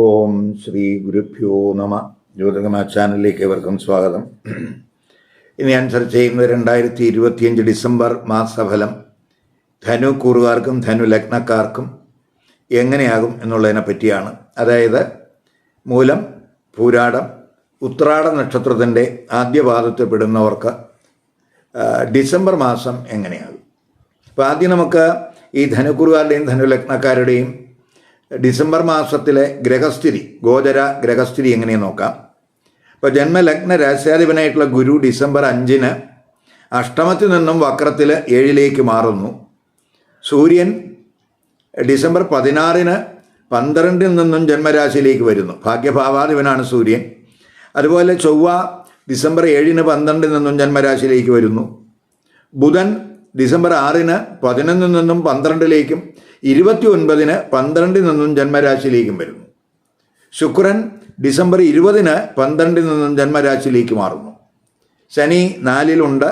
ഓം ശ്രീ ഗുരുഭ്യോ നമ. ജ്യോതികമ ചാനലിലേക്ക് ഏവർക്കും സ്വാഗതം. ഇനി ഞാൻ ചർച്ച ചെയ്യുന്നത് രണ്ടായിരത്തി ഇരുപത്തിയഞ്ച് ഡിസംബർ മാസഫലം. ധനു കൂറുകാർക്കും ധനു ലഗ്നക്കാർക്കും എങ്ങനെയാകും എന്നുള്ളതിനെ പറ്റിയാണ്. അതായത് മൂലം പൂരാടം ഉത്രാട നക്ഷത്രത്തിന്റെ ആദ്യപാദത്തിൽപ്പെടുന്നവർക്ക് പെടുന്നവർക്ക് ഡിസംബർ മാസം എങ്ങനെയാകും? അപ്പോൾ ആദ്യം നമുക്ക് ഈ ധനുക്കുറുകാരുടെയും ധനുലഗ്നക്കാരുടെയും ഡിസംബർ മാസത്തിലെ ഗ്രഹസ്ഥിതി ഗോചര ഗ്രഹസ്ഥിതി എങ്ങനെയെന്ന് നോക്കാം? ഇപ്പോൾ ജന്മലഗ്ന രഹസ്യാധിപനായിട്ടുള്ള ഗുരു ഡിസംബർ അഞ്ചിന് അഷ്ടമത്തിൽ നിന്നും വക്രത്തിൽ ഏഴിലേക്ക് മാറുന്നു. സൂര്യൻ ഡിസംബർ പതിനാറിന് പന്ത്രണ്ടിൽ നിന്നും ജന്മരാശിയിലേക്ക് വരുന്നു. ഭാഗ്യഭാവാധിപനാണ് സൂര്യൻ. അതുപോലെ ചൊവ്വ ഡിസംബർ ഏഴിന് പന്ത്രണ്ടിൽ നിന്നും ജന്മരാശിയിലേക്ക് വരുന്നു. ബുധൻ ഡിസംബർ ആറിന് പതിനൊന്നിൽ നിന്നും പന്ത്രണ്ടിലേക്കും ഇരുപത്തി ഒൻപതിന് പന്ത്രണ്ടിൽ നിന്നും ജന്മരാശിയിലേക്കും വരുന്നു. ശുക്രൻ ഡിസംബർ ഇരുപതിന് പന്ത്രണ്ടിൽ നിന്നും ജന്മരാശിയിലേക്ക് മാറുന്നു. ശനി നാലിലുണ്ട്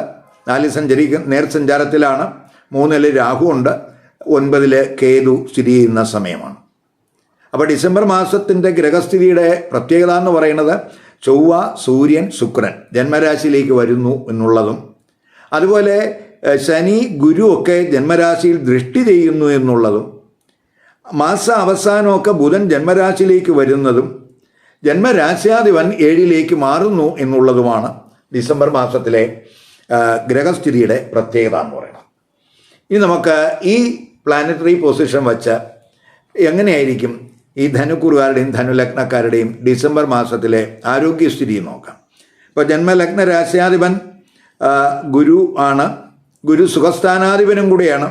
നാലിൽ സഞ്ചരിക്ക നേർ സഞ്ചാരത്തിലാണ് മൂന്നിൽ രാഹു ഉണ്ട് ഒൻപതിൽ കേതു സ്ഥിതി ചെയ്യുന്ന സമയമാണ്. അപ്പോൾ ഡിസംബർ മാസത്തിന്റെ ഗ്രഹസ്ഥിതിയുടെ പ്രത്യേകത എന്ന് പറയുന്നത് ചൊവ്വ സൂര്യൻ ശുക്രൻ ജന്മരാശിയിലേക്ക് വരുന്നു എന്നുള്ളതും അതുപോലെ ശനി ഗുരു ഒക്കെ ജന്മരാശിയിൽ ദൃഷ്ടി ചെയ്യുന്നു എന്നുള്ളതും മാസ അവസാനമൊക്കെ ബുധൻ ജന്മരാശിയിലേക്ക് വരുന്നതും ജന്മരാശ്യാധിപൻ ഏഴിലേക്ക് മാറുന്നു എന്നുള്ളതുമാണ് ഡിസംബർ മാസത്തിലെ ഗ്രഹസ്ഥിതിയുടെ പ്രത്യേകത എന്ന് പറയുന്നത്. ഇനി നമുക്ക് ഈ പ്ലാനറ്ററി പൊസിഷൻ വച്ച് എങ്ങനെയായിരിക്കും ഈ ധനുക്കുറുകാരുടെയും ധനുലഗ്നക്കാരുടെയും ഡിസംബർ മാസത്തിലെ ആരോഗ്യസ്ഥിതി നോക്കാം. ഇപ്പോൾ ജന്മലഗ്ന രാശ്യാധിപൻ ഗുരു ആണ്. ഗുരു സുഖസ്ഥാനാധിപനും കൂടിയാണ്.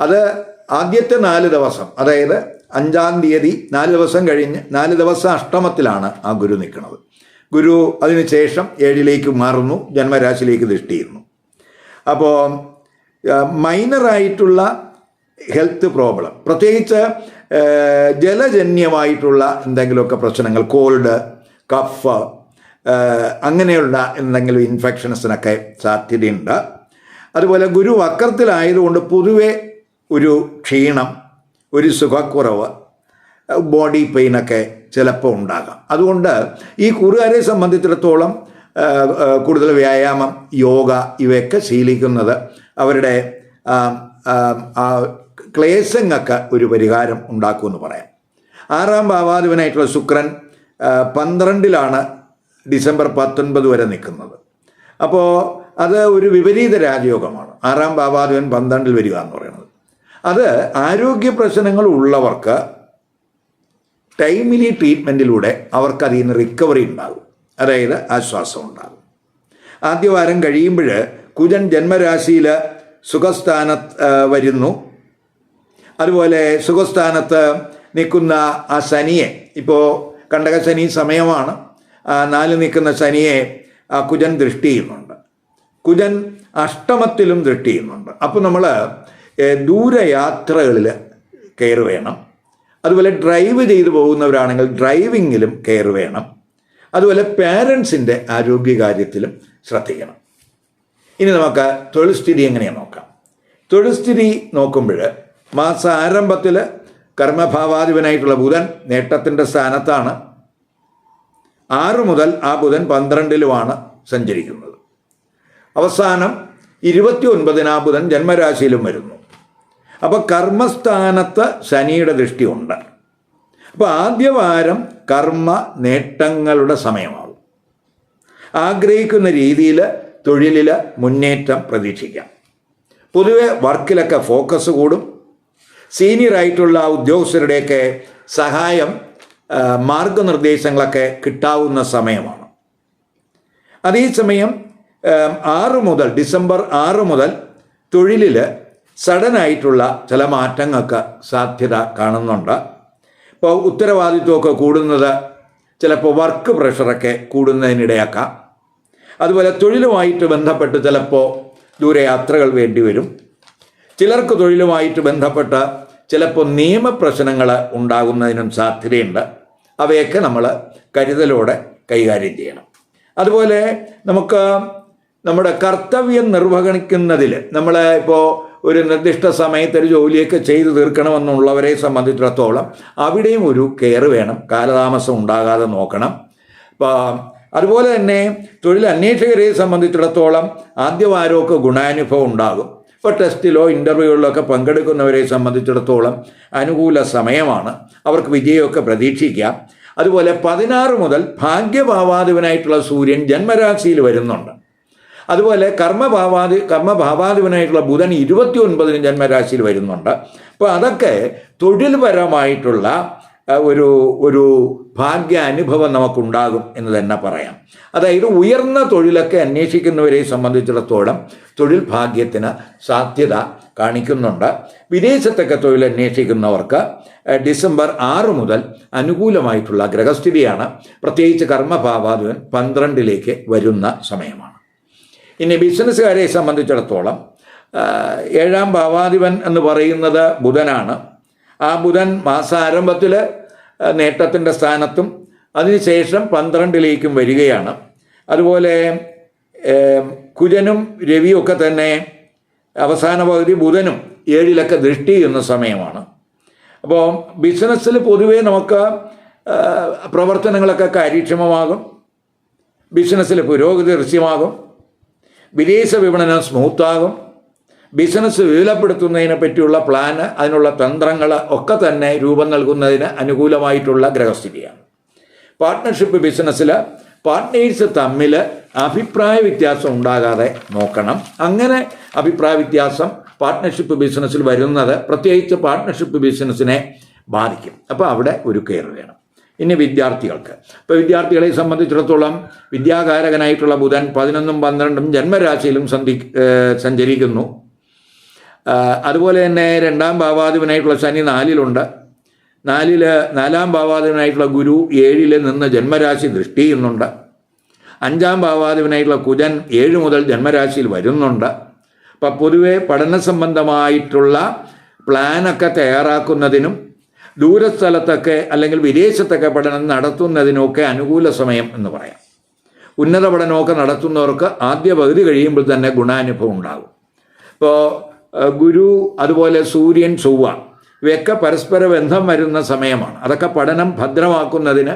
അത് ആദ്യത്തെ നാല് ദിവസം അതായത് അഞ്ചാം തീയതി നാല് ദിവസം കഴിഞ്ഞ് നാല് ദിവസം അഷ്ടമത്തിലാണ് ആ ഗുരു നിൽക്കുന്നത്. ഗുരു അതിനുശേഷം ഏഴിലേക്ക് മാറുന്നു ജന്മരാശിയിലേക്ക് ദൃഷ്ടി ചെയ്യുന്നു. അപ്പോൾ മൈനറായിട്ടുള്ള ഹെൽത്ത് പ്രോബ്ലം പ്രത്യേകിച്ച് ജലജന്യമായിട്ടുള്ള എന്തെങ്കിലുമൊക്കെ പ്രശ്നങ്ങൾ കോൾഡ് കഫ് അങ്ങനെയുള്ള എന്തെങ്കിലും ഇൻഫെക്ഷൻസിനൊക്കെ സാധ്യതയുണ്ട്. അതുപോലെ ഗുരു വക്രത്തിലായതുകൊണ്ട് പൊതുവെ ഒരു ക്ഷീണം ഒരു സുഖക്കുറവ് ബോഡി പെയിനൊക്കെ ചിലപ്പോൾ ഉണ്ടാകാം. അതുകൊണ്ട് ഈ കുറുകാരെ സംബന്ധിച്ചിടത്തോളം കൂടുതൽ വ്യായാമം യോഗ ഇവയൊക്കെ ശീലിക്കുന്നത് അവരുടെ ക്ലേശങ്ങൾക്ക് ഒരു പരിഹാരം ഉണ്ടാക്കുമെന്ന് പറയാം. ആറാം ഭാവാധിപനായിട്ടുള്ള ശുക്രൻ പന്ത്രണ്ടിലാണ് ഡിസംബർ പത്തൊൻപത് വരെ നിൽക്കുന്നത്. അപ്പോൾ അത് ഒരു വിപരീത രാജയോഗമാണ്. ആറാം ഭാവാധിപൻ പന്ത്രണ്ടിൽ വരിക എന്ന് പറയുന്നത്. അത് ആരോഗ്യ പ്രശ്നങ്ങൾ ഉള്ളവർക്ക് ടൈമിലി ട്രീറ്റ്മെന്റിലൂടെ അവർക്ക് അതിൽ നിന്ന് റിക്കവറി ഉണ്ടാകും. അതായത് ആശ്വാസം ഉണ്ടാകും. ആദ്യവാരം കഴിയുമ്പോൾ കുജൻ ജന്മരാശിയിൽ സുഖസ്ഥാന വരുന്നു. അതുപോലെ സുഖസ്ഥാനത്ത് നിൽക്കുന്ന ആ ശനിയെ ഇപ്പോൾ കണ്ടകശനി സമയമാണ്. നാല് നിൽക്കുന്ന ശനിയെ കുജൻ ദൃഷ്ടി ചെയ്യുന്നുണ്ട്. കുജൻ അഷ്ടമത്തിലും ദൃഷ്ടി ചെയ്യുന്നുണ്ട് അപ്പോൾ നമ്മൾ ദൂരയാത്രകളിൽ കെയർ വേണം. അതുപോലെ ഡ്രൈവ് ചെയ്തു പോകുന്നവരാണെങ്കിൽ ഡ്രൈവിങ്ങിലും കെയർ വേണം. അതുപോലെ പാരൻസിന്റെ ആരോഗ്യകാര്യത്തിലും ശ്രദ്ധിക്കണം. ഇനി നമുക്ക് തൊഴിൽ സ്ഥിതി എങ്ങനെയാണ് നോക്കാം. തൊഴിൽ സ്ഥിതി നോക്കുമ്പോൾ മാസ ആരംഭത്തിൽ കർമ്മഭാവാധിപനായിട്ടുള്ള ബുധൻ നേട്ടത്തിന്റെ സ്ഥാനത്താണ്. ആറ് മുതൽ ആ ബുധൻ പന്ത്രണ്ടിലുമാണ് സഞ്ചരിക്കുന്നത്. അവസാനം ഇരുപത്തി ഒൻപതിനാം ബുധൻ ജന്മരാശിയിലും വരുന്നു. അപ്പോൾ കർമ്മസ്ഥാനത്ത് ശനിയുടെ ദൃഷ്ടിയുണ്ട്. അപ്പോൾ ആദ്യ വാരം കർമ്മ നേട്ടങ്ങളുടെ സമയമാകും ആഗ്രഹിക്കുന്ന രീതിയിൽ തൊഴിലിൽ മുന്നേറ്റം പ്രതീക്ഷിക്കാം. പൊതുവെ വർക്കിലൊക്കെ ഫോക്കസ് കൂടും. സീനിയറായിട്ടുള്ള ഉദ്യോഗസ്ഥരുടെയൊക്കെ സഹായം മാർഗനിർദ്ദേശങ്ങളൊക്കെ കിട്ടാവുന്ന സമയമാണ്. അതേസമയം ആറ് മുതൽ ഡിസംബർ ആറ് മുതൽ തൊഴിലിൽ സഡനായിട്ടുള്ള ചില മാറ്റങ്ങൾക്ക് സാധ്യത കാണുന്നുണ്ട്. ഇപ്പോൾ ഉത്തരവാദിത്വമൊക്കെ കൂടുന്നത് ചിലപ്പോൾ വർക്ക് പ്രഷറൊക്കെ കൂടുന്നതിനിടയാക്കാം. അതുപോലെ തൊഴിലുമായിട്ട് ബന്ധപ്പെട്ട് ചിലപ്പോൾ ദൂരയാത്രകൾ വേണ്ടി വരും. ചിലർക്ക് തൊഴിലുമായിട്ട് ബന്ധപ്പെട്ട് ചിലപ്പോൾ നിയമപ്രശ്നങ്ങൾ ഉണ്ടാകുന്നതിനും സാധ്യതയുണ്ട്. അവയൊക്കെ നമ്മൾ കരുതലോടെ കൈകാര്യം ചെയ്യണം. അതുപോലെ നമുക്ക് നമ്മുടെ കർത്തവ്യം നിർവഹിക്കുന്നതിൽ നമ്മൾ ഇപ്പോൾ ഒരു നിർദ്ദിഷ്ട സമയത്ത് ഒരു ജോലിയൊക്കെ ചെയ്തു തീർക്കണമെന്നുള്ളവരെ സംബന്ധിച്ചിടത്തോളം അവിടെയും ഒരു കെയർ വേണം കാലതാമസം ഉണ്ടാകാതെ നോക്കണം. അപ്പോൾ അതുപോലെ തന്നെ തൊഴിൽ അന്വേഷകരെ സംബന്ധിച്ചിടത്തോളം ആദ്യവാരമൊക്കെ ഗുണാനുഭവം ഉണ്ടാകും? ഇപ്പോൾ ടെസ്റ്റിലോ ഇന്റർവ്യൂകളിലോ ഒക്കെ പങ്കെടുക്കുന്നവരെ സംബന്ധിച്ചിടത്തോളം അനുകൂല സമയമാണ്. അവർക്ക് വിജയമൊക്കെ പ്രതീക്ഷിക്കാം. അതുപോലെ പതിനാറ് മുതൽ ഭാഗ്യഭാവാധിപനായിട്ടുള്ള സൂര്യൻ ജന്മരാശിയിൽ വരുന്നുണ്ട്. അതുപോലെ കർമ്മഭാവാദി കർമ്മഭാവാധിപനായിട്ടുള്ള ബുധൻ ഇരുപത്തി ഒൻപതിന് ജന്മരാശിയിൽ വരുന്നുണ്ട്. അപ്പോൾ അതൊക്കെ തൊഴിൽപരമായിട്ടുള്ള ഒരു ഒരു ഭാഗ്യാനുഭവം നമുക്കുണ്ടാകും എന്ന് തന്നെ പറയാം. അതായത് ഉയർന്ന തൊഴിലൊക്കെ അന്വേഷിക്കുന്നവരെ സംബന്ധിച്ചിടത്തോളം തൊഴിൽ ഭാഗ്യത്തിന് സാധ്യത കാണിക്കുന്നുണ്ട്. വിദേശത്തൊക്കെ തൊഴിൽ അന്വേഷിക്കുന്നവർക്ക് ഡിസംബർ ആറ് മുതൽ അനുകൂലമായിട്ടുള്ള ഗ്രഹസ്ഥിതിയാണ്. പ്രത്യേകിച്ച് കർമ്മഭാവാധിപൻ പന്ത്രണ്ടിലേക്ക് വരുന്ന സമയമാണ്. ഇനി ബിസിനസ്സുകാരെ സംബന്ധിച്ചിടത്തോളം ഏഴാം ഭാവാധിപൻ എന്ന് പറയുന്നത് ബുധനാണ്. ആ ബുധൻ മാസാരംഭത്തിൽ നേട്ടത്തിന്റെ സ്ഥാനത്തും അതിനുശേഷം പന്ത്രണ്ടിലേക്കും വരികയാണ്. അതുപോലെ കുജനും രവിയും ഒക്കെ തന്നെ അവസാന പകുതി ബുധനും ഏഴിലൊക്കെ ദൃഷ്ടി ചെയ്യുന്ന സമയമാണ്. അപ്പോൾ ബിസിനസ്സിൽ പൊതുവേ നമുക്ക് പ്രവർത്തനങ്ങളൊക്കെ കാര്യക്ഷമമാകും. ബിസിനസ്സിൽ പുരോഗതി ദൃശ്യമാകും. വിദേശ വിപണനം സ്മൂത്താകും. ബിസിനസ് വിപുലപ്പെടുത്തുന്നതിനെ പറ്റിയുള്ള പ്ലാന് അതിനുള്ള തന്ത്രങ്ങൾ ഒക്കെ തന്നെ രൂപം നൽകുന്നതിന് അനുകൂലമായിട്ടുള്ള ഗ്രഹസ്ഥിതിയാണ്. പാർട്ട്ണർഷിപ്പ് ബിസിനസ്സിൽ പാർട്ട്നേഴ്സ് തമ്മിൽ അഭിപ്രായ വ്യത്യാസം ഉണ്ടാകാതെ നോക്കണം. അങ്ങനെ അഭിപ്രായ വ്യത്യാസം പാർട്ട്ണർഷിപ്പ് ബിസിനസ്സിൽ വരുന്നത് പ്രത്യേകിച്ച് പാർട്ട്ണർഷിപ്പ് ബിസിനസ്സിനെ ബാധിക്കും. അപ്പോൾ അവിടെ ഒരു കെയർ വേണം. ഇനി വിദ്യാർത്ഥികൾക്ക്. ഇപ്പോൾ വിദ്യാർത്ഥികളെ സംബന്ധിച്ചിടത്തോളം വിദ്യാകാരകനായിട്ടുള്ള ബുധൻ പതിനൊന്നും പന്ത്രണ്ടും ജന്മരാശിയിലും സന്ധി സഞ്ചരിക്കുന്നു. അതുപോലെ തന്നെ രണ്ടാം ഭാവാധിപനായിട്ടുള്ള ശനി നാലിലുണ്ട്. നാലിൽ നാലാം ഭാവാധിപനായിട്ടുള്ള ഗുരു ഏഴിൽ നിന്ന് ജന്മരാശി ദൃഷ്ടി ചെയ്യുന്നുണ്ട്. അഞ്ചാം ഭാവാധിപനായിട്ടുള്ള കുജൻ ഏഴ് മുതൽ ജന്മരാശിയിൽ വരുന്നുണ്ട്. അപ്പം പൊതുവെ പഠന സംബന്ധമായിട്ടുള്ള പ്ലാനൊക്കെ തയ്യാറാക്കുന്നതിനും ദൂരസ്ഥലത്തൊക്കെ അല്ലെങ്കിൽ വിദേശത്തൊക്കെ പഠനം നടത്തുന്നതിനൊക്കെ അനുകൂല സമയം എന്ന് പറയാം. ഉന്നത പഠനമൊക്കെ നടത്തുന്നവർക്ക് ആദ്യ പകുതി കഴിയുമ്പോൾ തന്നെ ഗുണാനുഭവം ഉണ്ടാകും. ഇപ്പോൾ ഗുരു അതുപോലെ സൂര്യൻ ചൊവ്വ ഇവയൊക്കെ പരസ്പര ബന്ധം വരുന്ന സമയമാണ്. അതൊക്കെ പഠനം ഭദ്രമാക്കുന്നതിന്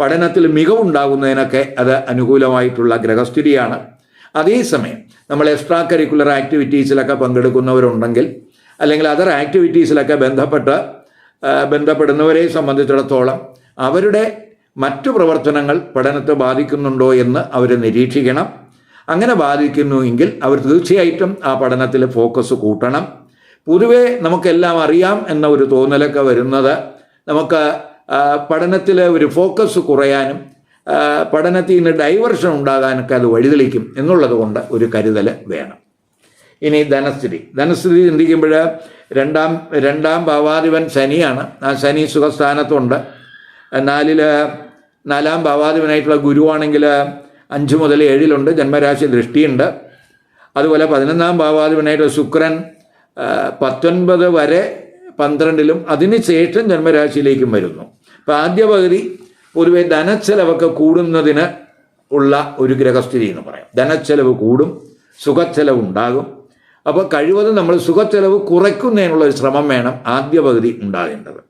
പഠനത്തിൽ മികവുണ്ടാകുന്നതിനൊക്കെ അത് അനുകൂലമായിട്ടുള്ള ഗ്രഹസ്ഥിതിയാണ്. അതേസമയം നമ്മൾ എക്സ്ട്രാ കരിക്കുലർ ആക്ടിവിറ്റീസിലൊക്കെ പങ്കെടുക്കുന്നവരുണ്ടെങ്കിൽ അല്ലെങ്കിൽ അതർ ആക്ടിവിറ്റീസിലൊക്കെ ബന്ധപ്പെട്ട് ബന്ധപ്പെടുന്നവരെ സംബന്ധിച്ചിടത്തോളം അവരുടെ മറ്റു പ്രവർത്തനങ്ങൾ പഠനത്തെ ബാധിക്കുന്നുണ്ടോ എന്ന് അവർ നിരീക്ഷിക്കണം. അങ്ങനെ ബാധിക്കുന്നു എങ്കിൽ അവർ തീർച്ചയായിട്ടും ആ പഠനത്തിൽ ഫോക്കസ് കൂട്ടണം. പൊതുവെ നമുക്കെല്ലാം അറിയാം എന്ന ഒരു തോന്നലൊക്കെ വരുന്നത് നമുക്ക് പഠനത്തിൽ ഒരു ഫോക്കസ് കുറയാനും പഠനത്തിൽ നിന്ന് ഡൈവർഷൻ ഉണ്ടാകാനൊക്കെ അത് വഴിതെളിക്കും എന്നുള്ളത് കൊണ്ട് ഒരു കരുതൽ വേണം. ഇനി ധനസ്ഥിതി. ധനസ്ഥിതി ചിന്തിക്കുമ്പോൾ രണ്ടാം രണ്ടാം ഭാവാധിപൻ ശനിയാണ്. ആ ശനി സുഖസ്ഥാനത്തുണ്ട്. നാലിൽ നാലാം ഭാവാധിപനായിട്ടുള്ള ഗുരുവാണെങ്കിൽ അഞ്ച് മുതൽ ഏഴിലുണ്ട്. ജന്മരാശി ദൃഷ്ടിയുണ്ട്. അതുപോലെ പതിനൊന്നാം ഭാവാധിപനായിട്ടുള്ള ശുക്രൻ പത്തൊൻപത് വരെ പന്ത്രണ്ടിലും അതിനുശേഷം ജന്മരാശിയിലേക്കും വരുന്നു. അപ്പം ആദ്യ പകുതി പൊതുവെ ധനച്ചെലവൊക്കെ കൂടുന്നതിന് ഉള്ള ഒരു ഗ്രഹസ്ഥിതി എന്ന് പറയാം. ധനച്ചെലവ് കൂടും സുഖച്ചെലവ് ഉണ്ടാകും അപ്പോൾ കഴിവതും നമ്മൾ സുഖച്ചെലവ് കുറയ്ക്കുന്നതിനുള്ള ഒരു ശ്രമം വേണം ആദ്യ പകുതി ഉണ്ടാകേണ്ടത്.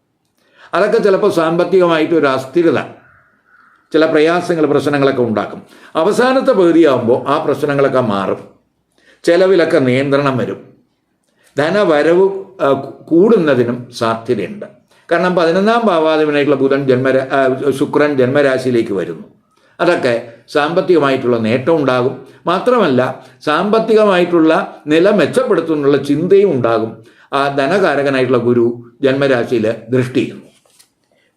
അതൊക്കെ ചിലപ്പോൾ സാമ്പത്തികമായിട്ട് ഒരു അസ്ഥിരത ചില പ്രയാസങ്ങൾ പ്രശ്നങ്ങളൊക്കെ ഉണ്ടാക്കും. അവസാനത്തെ പകുതിയാകുമ്പോൾ ആ പ്രശ്നങ്ങളൊക്കെ മാറും. ചിലവിലൊക്കെ നിയന്ത്രണം വരും. ധനവരവ് കൂടുന്നതിനും സാധ്യതയുണ്ട്. കാരണം പതിനൊന്നാം ഭാവാധിപനായിട്ടുള്ള ബുധൻ ജന്മ ശുക്രൻ ജന്മരാശിയിലേക്ക് വരുന്നു. അതൊക്കെ സാമ്പത്തികമായിട്ടുള്ള നേട്ടം ഉണ്ടാകും. മാത്രമല്ല സാമ്പത്തികമായിട്ടുള്ള നില മെച്ചപ്പെടുത്തുന്നുള്ള ചിന്തയും ഉണ്ടാകും. ആ ധനകാരകനായിട്ടുള്ള ഗുരു ജന്മരാശിയിൽ ദൃഷ്ടി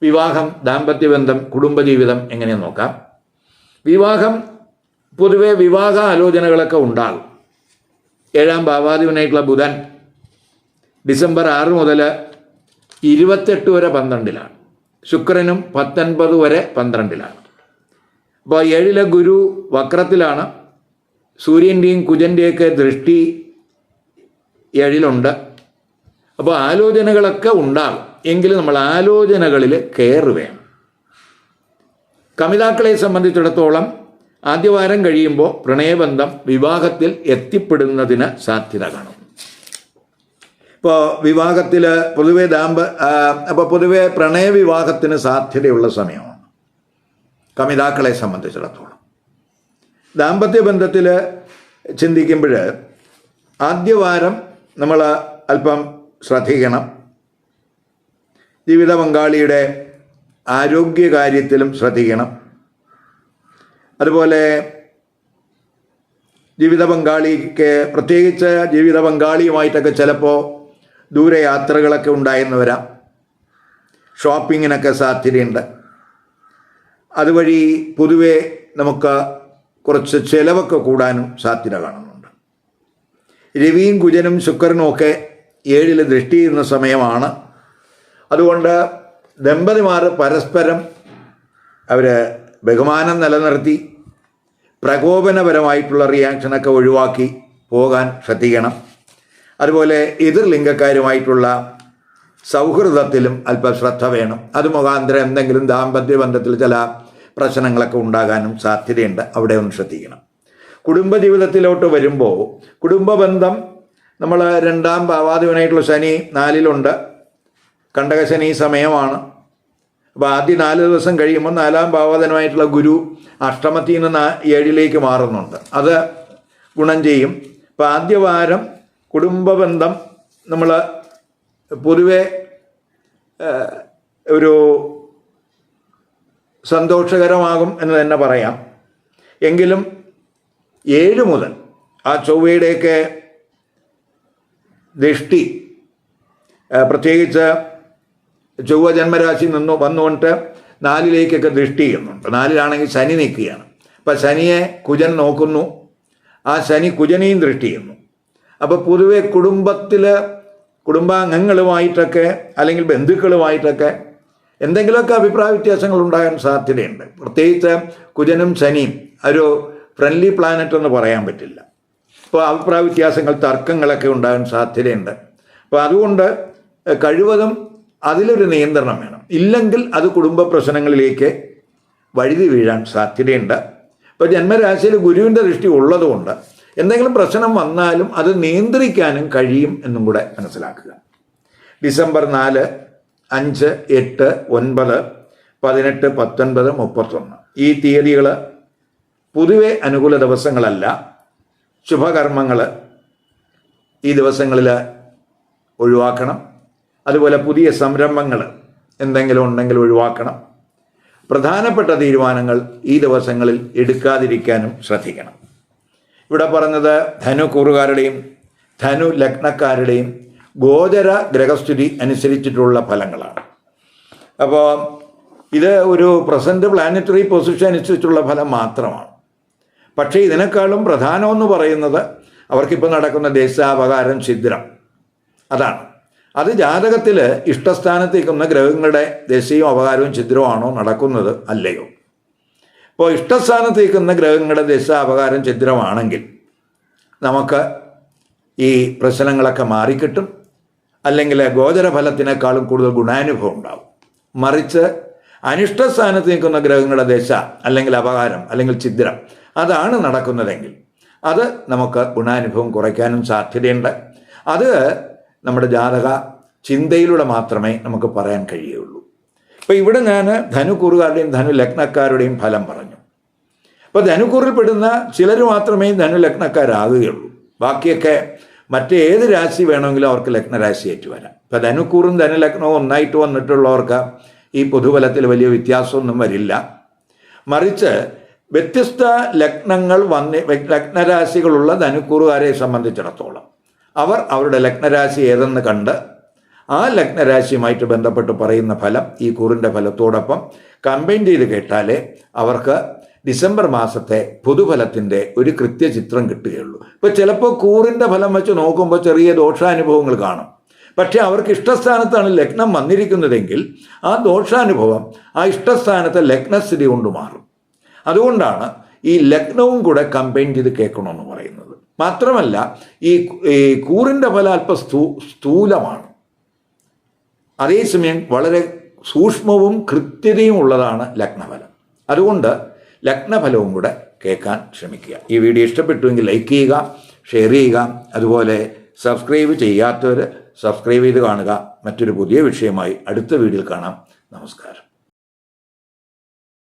വിവാഹം ദാമ്പത്യബന്ധം കുടുംബജീവിതം എങ്ങനെ നോക്കാം? വിവാഹം പൊതുവെ വിവാഹ ആലോചനകളൊക്കെ ഉണ്ടാകും. ഏഴാം ഭാവാധിപനായിട്ടുള്ള ബുധൻ ഡിസംബർ ആറ് മുതൽ ഇരുപത്തെട്ട് വരെ പന്ത്രണ്ടിലാണ്. ശുക്രനും പത്തൊൻപത് വരെ പന്ത്രണ്ടിലാണ്. അപ്പോൾ ഏഴിലെ ഗുരു വക്രത്തിലാണ്. സൂര്യന്റെയും കുജന്റെയൊക്കെ ദൃഷ്ടി ഏഴിലുണ്ട്. അപ്പോൾ ആലോചനകളൊക്കെ ഉണ്ടാകും. എങ്കിലും നമ്മൾ ആലോചനകളിൽ കെയർ വേണം. കമിതാക്കളെ സംബന്ധിച്ചിടത്തോളം ആദ്യവാരം കഴിയുമ്പോൾ പ്രണയബന്ധം വിവാഹത്തിൽ എത്തിപ്പെടുന്നതിന് സാധ്യത കാണും. ഇപ്പോൾ വിവാഹത്തിൽ പൊതുവെ ദാമ്പ അപ്പോൾ പൊതുവെ പ്രണയവിവാഹത്തിന് സാധ്യതയുള്ള സമയമാണ്. കമിതാക്കളെ സംബന്ധിച്ചിടത്തോളം. ദാമ്പത്യ ബന്ധത്തിൽ ചിന്തിക്കുമ്പോൾ ആദ്യവാരം നമ്മൾ അല്പം ശ്രദ്ധിക്കണം. ജീവിത പങ്കാളിയുടെ ആരോഗ്യകാര്യത്തിലും ശ്രദ്ധിക്കണം. അതുപോലെ ജീവിത പങ്കാളിക്ക് പ്രത്യേകിച്ച് ജീവിത പങ്കാളിയുമായിട്ടൊക്കെ ചിലപ്പോൾ ദൂരയാത്രകളൊക്കെ ഉണ്ടായെന്ന് വരാം ഷോപ്പിങ്ങിനൊക്കെ സാധ്യതയുണ്ട്. അതുവഴി പൊതുവെ നമുക്ക് കുറച്ച് ചിലവൊക്കെ കൂടാനും സാധ്യത കാണുന്നുണ്ട്. രവിയും കുജനും ശുക്രനും ഒക്കെ ഏഴിൽ ദൃഷ്ടിയിരുന്ന സമയമാണ്. അതുകൊണ്ട് ദമ്പതിമാർ പരസ്പരം അവർ ബഹുമാനം നിലനിർത്തി പ്രകോപനപരമായിട്ടുള്ള റിയാക്ഷനൊക്കെ ഒഴിവാക്കി പോകാൻ ശ്രദ്ധിക്കണം. അതുപോലെ എതിർ ലിംഗക്കാരുമായിട്ടുള്ള സൗഹൃദത്തിലും അല്പം ശ്രദ്ധ വേണം. അത് മുഖാന്തരം എന്തെങ്കിലും ദാമ്പത്യ ബന്ധത്തിൽ ചില പ്രശ്നങ്ങളൊക്കെ ഉണ്ടാകാനും സാധ്യതയുണ്ട്. അവിടെ ഒന്ന് ശ്രദ്ധിക്കണം. കുടുംബ കുടുംബജീവിതത്തിലോട്ട് വരുമ്പോൾ കുടുംബബന്ധം നമ്മൾ രണ്ടാം ഭാവാധിപനായിട്ടുള്ള ശനി നാലിലുണ്ട്. കണ്ടകശനി സമയമാണ്. അപ്പോൾ ആദ്യ നാല് ദിവസം കഴിയുമ്പോൾ നാലാം ഭാവാധനമായിട്ടുള്ള ഗുരു അഷ്ടമത്തിൽ നിന്ന് ഏഴിലേക്ക് മാറുന്നുണ്ട്. അത് ഗുണം ചെയ്യും. അപ്പോൾ ആദ്യ വാരം കുടുംബ ബന്ധം നമ്മൾ പൊതുവെ ഒരു സന്തോഷകരമാകും എന്ന് തന്നെ പറയാം. എങ്കിലും ഏഴ് മുതൽ ആ ചൊവ്വയുടെയൊക്കെ ദൃഷ്ടി പ്രത്യേകിച്ച് ചൊവ്വ ജന്മരാശി നിന്ന് വന്നുകൊണ്ട് നാലിലേക്കൊക്കെ ദൃഷ്ടി ചെയ്യുന്നുണ്ട്. നാലിലാണെങ്കിൽ ശനി നിൽക്കുകയാണ്. അപ്പം ശനിയെ കുജൻ നോക്കുന്നു. ആ ശനി കുജനെയും ദൃഷ്ടി ചെയ്യുന്നു. അപ്പോൾ പൊതുവെ കുടുംബത്തിൽ കുടുംബാംഗങ്ങളുമായിട്ടൊക്കെ അല്ലെങ്കിൽ ബന്ധുക്കളുമായിട്ടൊക്കെ എന്തെങ്കിലുമൊക്കെ അഭിപ്രായ വ്യത്യാസങ്ങൾ ഉണ്ടാകാൻ സാധ്യതയുണ്ട്. പ്രത്യേകിച്ച് കുജനും ശനിയും ഒരു ഫ്രണ്ട്ലി പ്ലാനറ്റ് എന്ന് പറയാൻ പറ്റില്ല. അപ്പോൾ അഭിപ്രായ വ്യത്യാസങ്ങൾ തർക്കങ്ങളൊക്കെ ഉണ്ടാകാൻ സാധ്യതയുണ്ട്. അപ്പോൾ അതുകൊണ്ട് കഴിവതും അതിലൊരു നിയന്ത്രണം വേണം. ഇല്ലെങ്കിൽ അത് കുടുംബ പ്രശ്നങ്ങളിലേക്ക് വഴുതി വീഴാൻ സാധ്യതയുണ്ട്. ഇപ്പോൾ ജന്മരാശിയിൽ ഗുരുവിന്റെ ദൃഷ്ടി ഉള്ളതുകൊണ്ട് എന്തെങ്കിലും പ്രശ്നം വന്നാലും അത് നിയന്ത്രിക്കാനും കഴിയും എന്നും കൂടെ മനസ്സിലാക്കുക. ഡിസംബർ നാല് അഞ്ച് എട്ട് ഒൻപത് പതിനെട്ട് പത്തൊൻപത് മുപ്പത്തൊന്ന്. ഈ തീയതികൾ പൊതുവെ അനുകൂല ദിവസങ്ങളല്ല. ശുഭകർമ്മങ്ങൾ ഈ ദിവസങ്ങളിൽ ഒഴിവാക്കണം. അതുപോലെ പുതിയ സംരംഭങ്ങൾ എന്തെങ്കിലും ഉണ്ടെങ്കിൽ ഒഴിവാക്കണം. പ്രധാനപ്പെട്ട തീരുമാനങ്ങൾ ഈ ദിവസങ്ങളിൽ എടുക്കാതിരിക്കാനും ശ്രദ്ധിക്കണം. ഇവിടെ പറഞ്ഞത് ധനു കൂറുകാരുടെയും ധനു ലഗ്നക്കാരുടെയും ഗോചര ഗ്രഹസ്ഥിതി അനുസരിച്ചിട്ടുള്ള ഫലങ്ങളാണ്. അപ്പോൾ ഇത് ഒരു പ്രസന്റ് പ്ലാനറ്ററി പൊസിഷൻ അനുസരിച്ചുള്ള ഫലം മാത്രമാണ്. പക്ഷേ ഇതിനേക്കാളും പ്രധാനമെന്ന് പറയുന്നത് അവർക്കിപ്പോൾ നടക്കുന്ന ദേശാപകാരം ഛിദ്രം. അതാണ്. അത് ജാതകത്തിൽ ഇഷ്ടസ്ഥാനത്തേക്കുന്ന ഗ്രഹങ്ങളുടെ ദേശീയവും അപകാരവും ഛിദ്രമാണോ നടക്കുന്നത് അല്ലയോ? ഇപ്പോൾ ഇഷ്ടസ്ഥാനത്തേക്കുന്ന ഗ്രഹങ്ങളുടെ ദേശ അപകാരം ഛിദ്രമാണെങ്കിൽ നമുക്ക് ഈ പ്രശ്നങ്ങളൊക്കെ മാറിക്കിട്ടും. അല്ലെങ്കിൽ ഗോചരഫലത്തിനേക്കാളും കൂടുതൽ ഗുണാനുഭവം ഉണ്ടാവും. മറിച്ച് അനിഷ്ടസ്ഥാനത്ത് നിൽക്കുന്ന ഗ്രഹങ്ങളുടെ ദശ അല്ലെങ്കിൽ അപകാരം അല്ലെങ്കിൽ ഛിദ്രം അതാണ് നടക്കുന്നതെങ്കിൽ അത് നമുക്ക് ഗുണാനുഭവം കുറയ്ക്കാനും സാധ്യതയുണ്ട്. അത് നമ്മുടെ ജാതക ചിന്തയിലൂടെ മാത്രമേ നമുക്ക് പറയാൻ കഴിയുള്ളൂ ഇപ്പോൾ ഇവിടെ ഞാൻ ധനുക്കൂറുകാരുടെയും ധനു ലഗ്നക്കാരുടെയും ഫലം പറഞ്ഞു. അപ്പോൾ ധനുക്കൂറിൽപ്പെടുന്ന ചിലർ മാത്രമേ ധനു ലഗ്നക്കാരാകുകയുള്ളൂ ബാക്കിയൊക്കെ മറ്റേത് രാശി വേണമെങ്കിലും അവർക്ക് ലഗ്നരാശി ഏറ്റുവരാം. ഇപ്പം ധനുക്കൂറും ധനുലഗ്നവും ഒന്നായിട്ട് വന്നിട്ടുള്ളവർക്ക് ഈ പൊതുബലത്തിൽ വലിയ വ്യത്യാസമൊന്നും വരില്ല. മറിച്ച് വ്യത്യസ്ത ലഗ്നങ്ങൾ വന്ന് ലഗ്നരാശികളുള്ള ധനുക്കൂറുകാരെ സംബന്ധിച്ചിടത്തോളം അവർ അവരുടെ ലഗ്നരാശി ഏതെന്ന് കണ്ട് ആ ലഗ്നരാശിയുമായിട്ട് ബന്ധപ്പെട്ട് പറയുന്ന ഫലം ഈ കൂറിന്റെ ഫലത്തോടൊപ്പം കമ്പൈൻ ചെയ്ത് കേട്ടാലേ അവർക്ക് ഡിസംബർ മാസത്തെ പൊതുഫലത്തിന്റെ ഒരു കൃത്യചിത്രം കിട്ടുകയുള്ളൂ. ഇപ്പോൾ ചിലപ്പോൾ കൂറിന്റെ ഫലം വെച്ച് നോക്കുമ്പോൾ ചെറിയ ദോഷാനുഭവങ്ങൾ കാണും. പക്ഷേ അവർക്ക് ഇഷ്ടസ്ഥാനത്താണ് ലഗ്നം വന്നിരിക്കുന്നതെങ്കിൽ ആ ദോഷാനുഭവം ആ ഇഷ്ടസ്ഥാനത്തെ ലഗ്നസ്ഥിതി കൊണ്ട് മാറും. അതുകൊണ്ടാണ് ഈ ലഗ്നവും കൂടെ കമ്പൈൻ ചെയ്ത് കേൾക്കണമെന്ന് പറയുന്നത്. മാത്രമല്ല ഈ കൂറിന്റെ ഫലം അല്പം സ്ഥൂ സ്ഥൂലമാണ്. അതേസമയം വളരെ സൂക്ഷ്മവും കൃത്യതയും ഉള്ളതാണ് ലഗ്നഫലം. അതുകൊണ്ട് ലഗ്നഫലവും കൂടെ കേൾക്കാൻ ശ്രമിക്കുക. ഈ വീഡിയോ ഇഷ്ടപ്പെട്ടുവെങ്കിൽ ലൈക്ക് ചെയ്യുക ഷെയർ ചെയ്യുക അതുപോലെ സബ്സ്ക്രൈബ് ചെയ്യാത്തവർ സബ്സ്ക്രൈബ് ചെയ്ത് കാണുക. മറ്റൊരു പുതിയ വിഷയമായി അടുത്ത വീഡിയോയിൽ കാണാം. നമസ്കാരം.